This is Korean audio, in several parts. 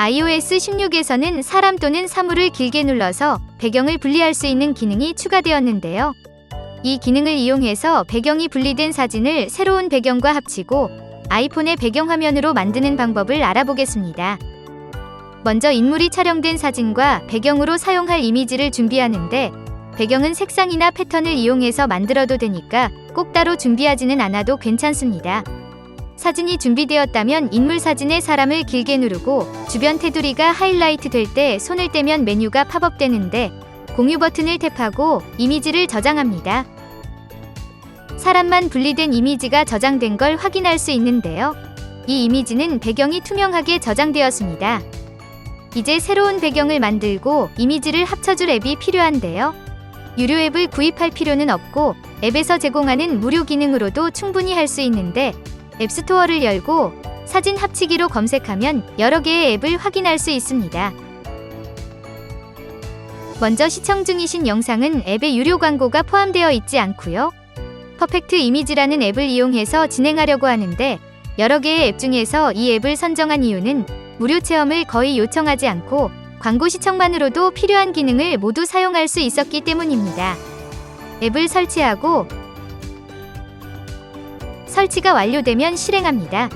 iOS 16에서는 사람 또는 사물을 길게 눌러서 배경을 분리할 수 있는 기능이 추가되었는데요. 이 기능을 이용해서 배경이 분리된 사진을 새로운 배경과 합치고 아이폰의 배경화면으로 만드는 방법을 알아보겠습니다. 먼저 인물이 촬영된 사진과 배경으로 사용할 이미지를 준비하는데 배경은 색상이나 패턴을 이용해서 만들어도 되니까 꼭 따로 준비하지는 않아도 괜찮습니다. 사진이 준비되었다면 인물 사진에 사람을 길게 누르고 주변 테두리가 하이라이트 될 때 손을 떼면 메뉴가 팝업되는데 공유 버튼을 탭하고 이미지를 저장합니다. 사람만 분리된 이미지가 저장된 걸 확인할 수 있는데요. 이 이미지는 배경이 투명하게 저장되었습니다. 이제 새로운 배경을 만들고 이미지를 합쳐줄 앱이 필요한데요. 유료 앱을 구입할 필요는 없고 앱에서 제공하는 무료 기능으로도 충분히 할 수 있는데 앱스토어를 열고 사진 합치기로 검색하면 여러 개의 앱을 확인할 수 있습니다. 먼저 시청 중이신 영상은 앱에 유료 광고가 포함되어 있지 않고요. 퍼펙트 이미지라는 앱을 이용해서 진행하려고 하는데 여러 개의 앱 중에서 이 앱을 선정한 이유는 무료 체험을 거의 요청하지 않고 광고 시청만으로도 필요한 기능을 모두 사용할 수 있었기 때문입니다. 앱을 설치하고 설치가 완료되면 실행합니다.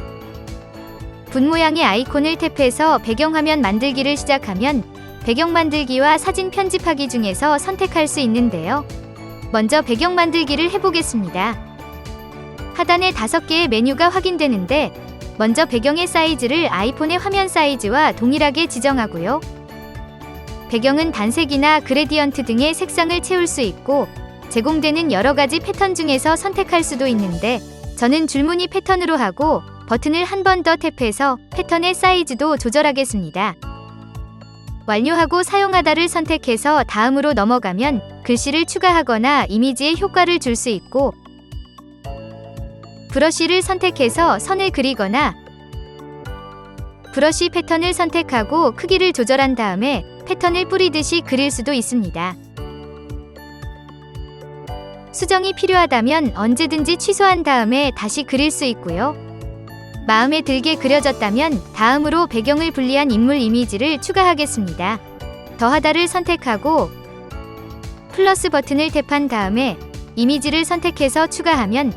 분 모양의 아이콘을 탭해서 배경화면 만들기를 시작하면 배경 만들기와 사진 편집하기 중에서 선택할 수 있는데요. 먼저 배경 만들기를 해보겠습니다. 하단에 다섯 개의 메뉴가 확인되는데 먼저 배경의 사이즈를 아이폰의 화면 사이즈와 동일하게 지정하고요. 배경은 단색이나 그레디언트 등의 색상을 채울 수 있고 제공되는 여러 가지 패턴 중에서 선택할 수도 있는데 저는 줄무늬 패턴으로 하고 버튼을 한 번 더 탭해서 패턴의 사이즈도 조절하겠습니다. 완료하고 사용하다를 선택해서 다음으로 넘어가면 글씨를 추가하거나 이미지에 효과를 줄 수 있고 브러쉬를 선택해서 선을 그리거나 브러쉬 패턴을 선택하고 크기를 조절한 다음에 패턴을 뿌리듯이 그릴 수도 있습니다. 수정이 필요하다면 언제든지 취소한 다음에 다시 그릴 수 있고요. 마음에 들게 그려졌다면 다음으로 배경을 분리한 인물 이미지를 추가하겠습니다. 더하다를 선택하고 플러스 버튼을 탭한 다음에 이미지를 선택해서 추가하면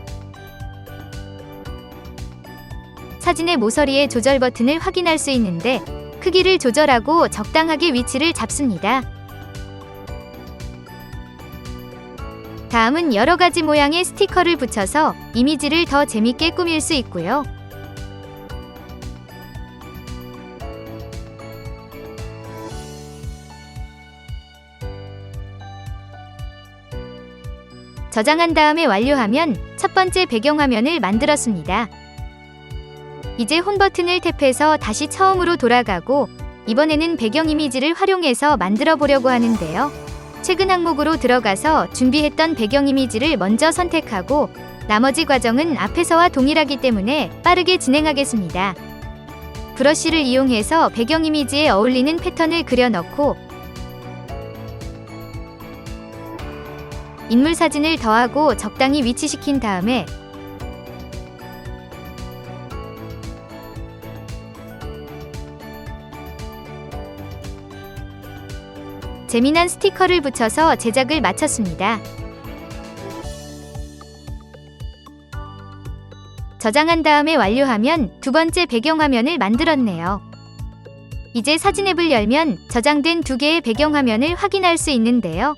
사진의 모서리의 조절 버튼을 확인할 수 있는데 크기를 조절하고 적당하게 위치를 잡습니다. 다음은 여러 가지 모양의 스티커를 붙여서 이미지를 더 재밌게 꾸밀 수 있고요. 저장한 다음에 완료하면 첫 번째 배경화면을 만들었습니다. 이제 홈 버튼을 탭해서 다시 처음으로 돌아가고 이번에는 배경 이미지를 활용해서 만들어 보려고 하는데요. 최근 항목으로 들어가서 준비했던 배경 이미지를 먼저 선택하고 나머지 과정은 앞에서와 동일하기 때문에 빠르게 진행하겠습니다. 브러쉬를 이용해서 배경 이미지에 어울리는 패턴을 그려 넣고 인물 사진을 더하고 적당히 위치시킨 다음에 재미난 스티커를 붙여서 제작을 마쳤습니다. 저장한 다음에 완료하면 두 번째 배경화면을 만들었네요. 이제 사진 앱을 열면 저장된 두 개의 배경화면을 확인할 수 있는데요.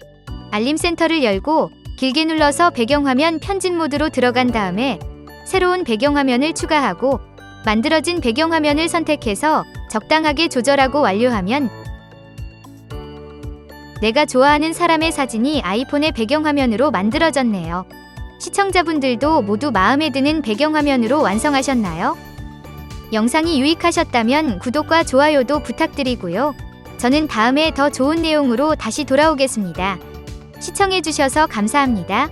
알림 센터를 열고 길게 눌러서 배경화면 편집 모드로 들어간 다음에 새로운 배경화면을 추가하고 만들어진 배경화면을 선택해서 적당하게 조절하고 완료하면 내가 좋아하는 사람의 사진이 아이폰의 배경화면으로 만들어졌네요. 시청자분들도 모두 마음에 드는 배경화면으로 완성하셨나요? 영상이 유익하셨다면 구독과 좋아요도 부탁드리고요. 저는 다음에 더 좋은 내용으로 다시 돌아오겠습니다. 시청해주셔서 감사합니다.